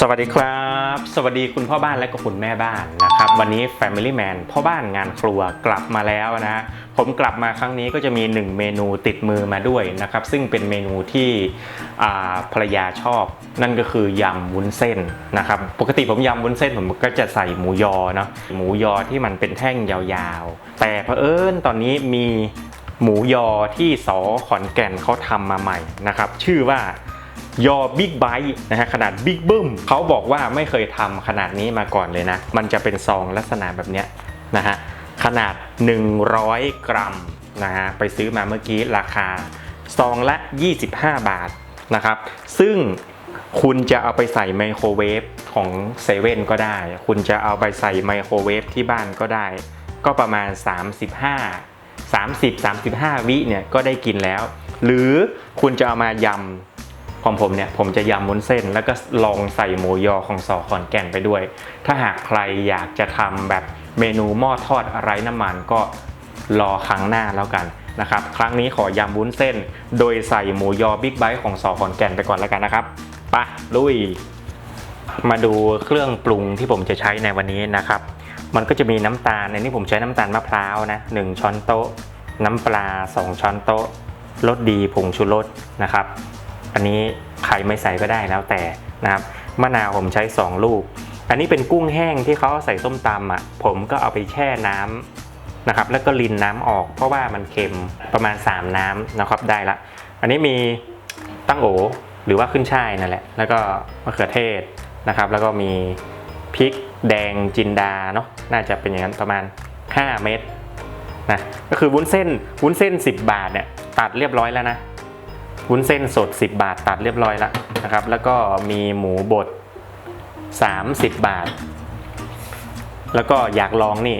สวัสดีครับ สวัสดีคุณพ่อบ้านและก็คุณแม่บ้านนะครับ วันนี้ Family Man พ่อบ้านงานครัวกลับมาแล้วนะผมกลับมาครั้งนี้ก็จะมี 1 เมนูติดมือมาด้วยนะครับ ซึ่งเป็นเมนูที่อ่าภรรยาชอบ นั่นก็คือยำวุ้นเส้นนะครับ ปกติผมยำวุ้นเส้นผมก็จะใส่หมูยอเนาะหมูยอที่มันเป็นแท่งยาวๆ แต่เผอิญตอนนี้มีหมูยอที่สอขอนแก่นเขาทำมาใหม่นะครับ ชื่อว่า ยอบิ๊กไบต์นะฮะขนาดบิ๊กบึ้มเขาบอกว่าไม่เคยทำขนาดนี้มาก่อนเลยนะ มันจะเป็นซองลักษณะแบบเนี้ยนะฮะขนาด 100 กรัมนะฮะไปซื้อมาเมื่อกี้ราคาซองละ 25 บาทนะครับ ซึ่งคุณจะเอาไปใส่ไมโครเวฟของเซเว่นก็ได้ คุณจะเอาไปใส่ไมโครเวฟที่บ้านก็ได้ ก็ประมาณ 35 30 35 วิเนี่ยก็ได้กินแล้ว หรือคุณจะเอามายำ ของผมเนี่ยผมจะยำวุ้นเส้น แล้วก็ลองใส่หมูยอของสอขอนแก่นไปด้วย ถ้าหากใครอยากจะทำแบบเมนูหม้อทอดไร้น้ำมันก็รอครั้งหน้าแล้วกันนะครับ ครั้งนี้ขอยำวุ้นเส้น โดยใส่หมูยอบิ๊กไบต์ของสอขอนแก่นไปก่อนแล้วกันนะครับไปลุย มาดูเครื่องปรุงที่ผมจะใช้ในวันนี้นะครับ มันก็จะมีน้ำตาลในนี้ผมใช้น้ำตาลมะพร้าวนะหนึ่งช้อนโต๊ะ น้ำปลา 2 ช้อนโต๊ะรสดีผงชูรสนะครับ อันนี้ใครไม่ใส่ก็ได้แล้วแต่นะครับมะนาวผมใช้ 2 ลูก อันนี้เป็นกุ้งแห้งที่เขาใส่ส้มตำอะผมก็เอาไปแช่น้ำนะครับแล้วก็รินน้ำออก เพราะว่ามันเค็มประมาณ 3 น้ำนะครับได้ละ อันนี้มีตั้งโอหรือว่าขึ้นช่ายนั่นแหละ แล้วก็มะเขือเทศนะครับ แล้วก็มีพริกแดงจินดาเนาะน่าจะเป็นอย่างนั้นประมาณ 5 เม็ดนะก็คือวุ้นเส้นวุ้นเส้น 10 บาทเนี่ยตัดเรียบร้อยแล้วนะ วุ้นเส้นสด 10 บาทตัดเรียบร้อยแล้วนะครับ แล้วก็มีหมูบด 30 บาท แล้วก็อยากลองนี่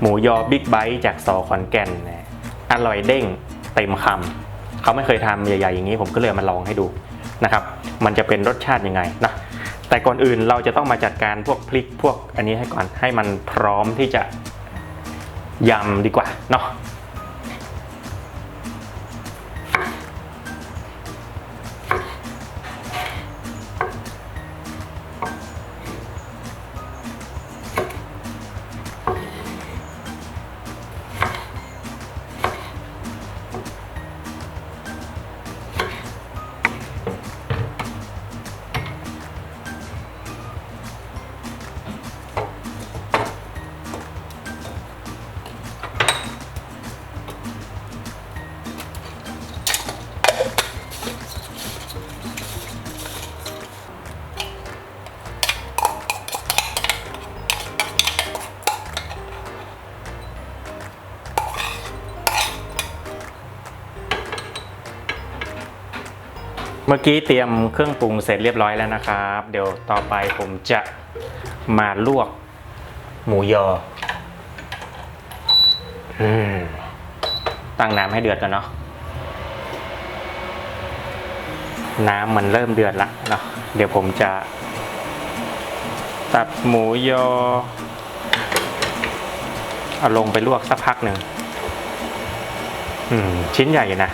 หมูยอบิ๊กไบต์จากสอขอนแก่นนะอร่อยเด้งเต็มคำเขาไม่เคยทำใหญ่ๆอย่างนี้ผมก็เลยมาลองให้ดูนะครับ มันจะเป็นรสชาติยังไงนะแต่ก่อนอื่นเราจะต้องมาจัดการพวกพริกพวกอันนี้ให้ก่อนให้มันพร้อมที่จะยำดีกว่าเนาะ มื่อกี้เตรียมเครื่องปรุงเสร็จเรียบร้อยแล้วนะครับ เดี๋ยวต่อไปผมจะมาลวกหมูยอตั้งน้ำให้เดือดก่อนเนาะน้ำมันเริ่มเดือดละเนาะเดี๋ยวผมจะ ตัดหมูยอเอาลงไปลวกสักพักหนึ่งชิ้นใหญ่อยู่นะ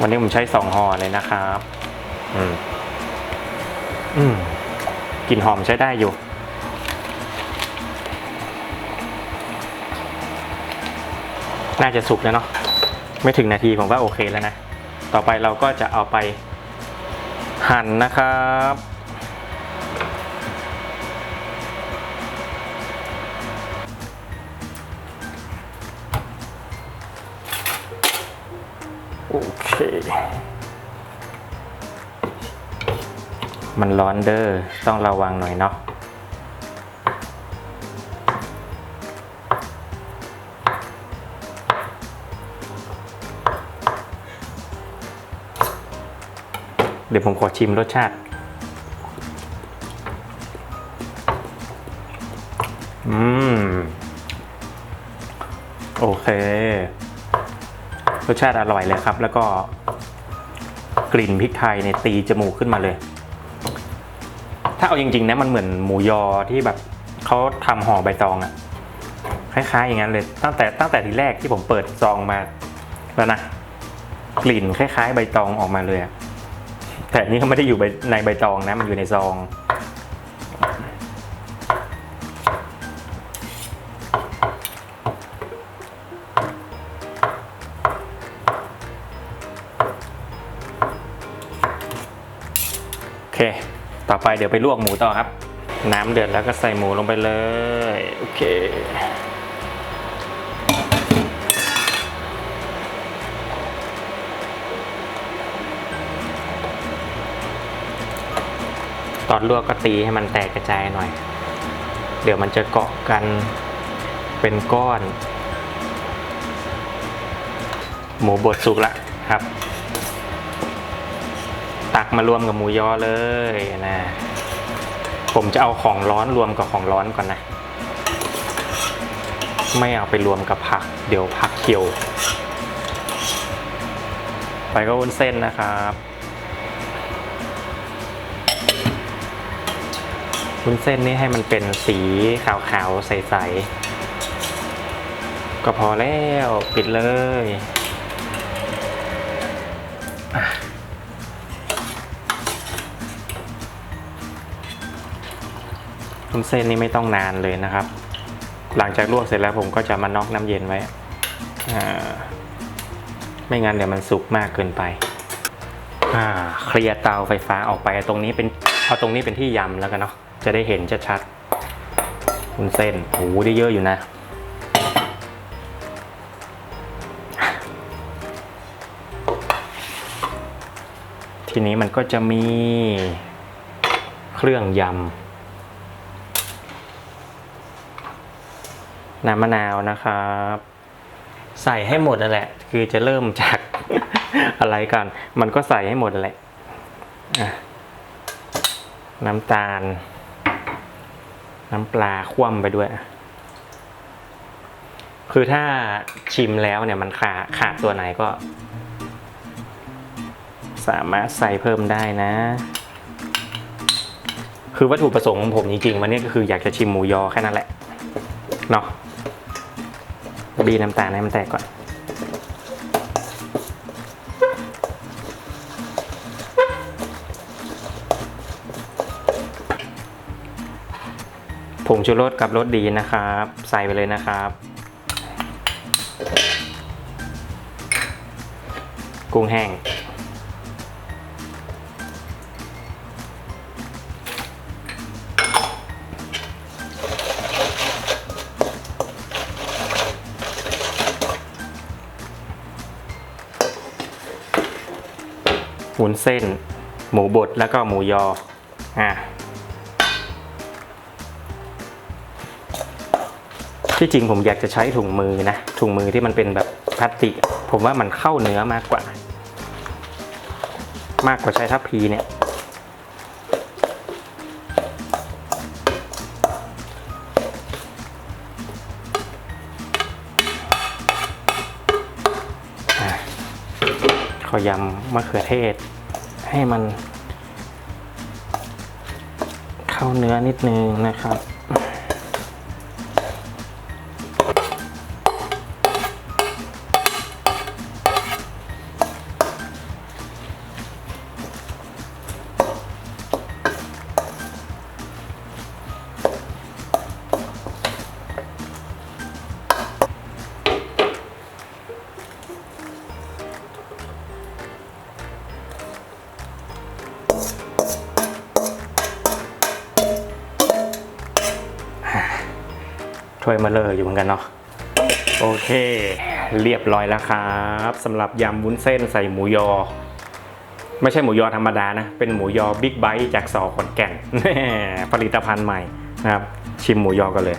วันนี้ผมใช้สองห่อเลยนะครับ อืม อืมกลิ่นหอมใช้ได้อยู่ น่าจะสุกแล้วเนาะ ไม่ถึงนาทีผมว่าโอเคแล้วนะ ต่อไปเราก็จะเอาไปหั่นนะครับ โอเค มันร้อนเด้อต้องระวังหน่อยเนาะเดี๋ยวผมขอชิมรสชาติ อืม โอเค รสชาติอร่อยเลยครับ แล้วก็กลิ่นพริกไทยเนี่ยตีจมูกขึ้นมาเลย ถ้าเอาจริงๆนะมันเหมือนหมูยอที่แบบเขาทำห่อใบตองอะคล้ายๆอย่างนั้นเลย ตั้งแต่ตั้งแต่ทีแรกที่ผมเปิดซองมาแล้วนะกลิ่นคล้ายๆ ใบตองออกมาเลยแต่อันนี่ก็ไม่ได้อยู่ในใบตองนะมันอยู่ในซอง เค ต่อไปเดี๋ยวไปลวกหมูต่อครับ น้ำเดือดแล้วก็ใส่หมูลงไปเลย โอเค ตอนลวกก็ตีให้มันแตกกระจายหน่อย เดี๋ยวมันจะเกาะกันเป็นก้อน หมูบดสุกละครับ ตักมารวมกับหมูยอเลยนะ ผมจะเอาของร้อนรวมกับของร้อนก่อนนะ ไม่เอาไปรวมกับผัก เดี๋ยวผักเขียว ไปก็วุ้นเส้นนะครับวุ้นเส้นนี่ให้มันเป็นสีขาวๆ ใสๆ ก็พอแล้ว ปิดเลยอะ นเส้นนี่ไม่ต้องนานเลยนะครับ หลังจากลวกเสร็จแล้วผมก็จะมาน็อกน้ำเย็นไว้อ่าไม่งั้นเดี๋ยวมันสุกมากเกินไปอ่าเคลียร์เตาไฟฟ้าออกไปตรงนี้เป็นเอาตรงนี้เป็นที่ยำแล้วกันเนาะจะได้เห็นชัดๆคุณเส้นโอ้โหได้เยอะอยู่นะ ทีนี้มันก็จะมีเครื่องยำ น้ำมะนาวนะครับ ใส่ให้หมดนั่นแหละ คือจะเริ่มจาก อะไรก่อน มันก็ใส่ให้หมดแหละอะน้ำตาล น้ำปลาคว่ำไปด้วย คือถ้าชิมแล้วเนี่ยมันขาดขาดตัวไหนก็ สามารถใส่เพิ่มได้นะ คือวัตถุประสงค์ของผมจริงๆวันนี้ก็คืออยากจะชิมหมูยอแค่นั้นแหละเนาะ บีน้ำตาลให้มันแตกก่อน ผงชูรสกับรสดีนะครับ ใส่ไปเลยนะครับ กุ้งแห้ง วุ้นเส้น หมูบดแล้วก็หมูยออะที่จริงผมอยากจะใช้ถุงมือนะ ถุงมือที่มันเป็นแบบพลาสติก ผมว่ามันเข้าเนื้อมากกว่า มากกว่าใช้ทัพพีเนี่ย ขอยำมะเขือเทศ ให้มัน เข้าเนื้อนิดนึงนะครับ ถ้วยมาเลยอยู่เหมือนกันเนาะโอเค เรียบร้อยแล้วครับสำหรับยำวุ้นเส้นใส่หมูยอ ไม่ใช่หมูยอธรรมดานะ เป็นหมูยอบิ๊กไบต์จากสอขอนแก่นผลิตภัณฑ์ใหม่นะครับ ชิมหมูยอกันเลย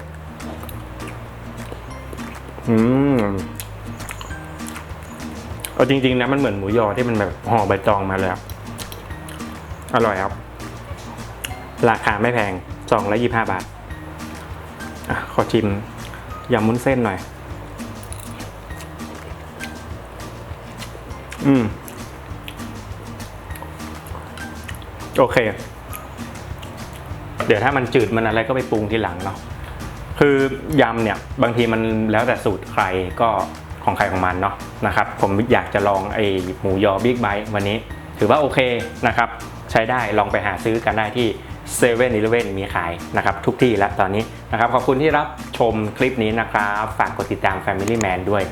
อืมเอาจริงๆนะมันเหมือนหมูยอที่มันแบบห่อใบตองมาเลยครับอร่อยครับ ราคาไม่แพงสองร้อยยี่ห้าบาท อะขอชิมยำมุ้นเส้นหน่อย อืม โอเค เดี๋ยวถ้ามันจืดมันอะไรก็ไปปรุงทีหลังเนาะ คือยำเนี่ย บางทีมันแล้วแต่สูตรใครก็ของใครของมันเนาะนะครับ ผมอยากจะลองไอหมูยอบิ๊กไบต์วันนี้ ถือว่าโอเคนะครับ ใช้ได้ลองไปหาซื้อกันได้ที่ 7 e เ e ่ e อมีขายนะครับทุกที่แล้วตอนนี้นะครับขอบคุณที่รับชมคลิปนี้นะครับฝากกดติดตาม Family Man ด้วย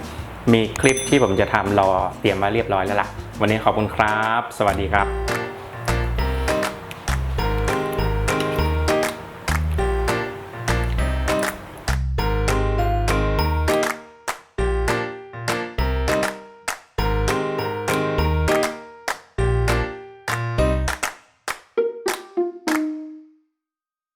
มีคลิปที่ผมจะทำรอเตรียมมาเรียบร้อยแล้วล่ะ วันนี้ขอบคุณครับ สวัสดีครับ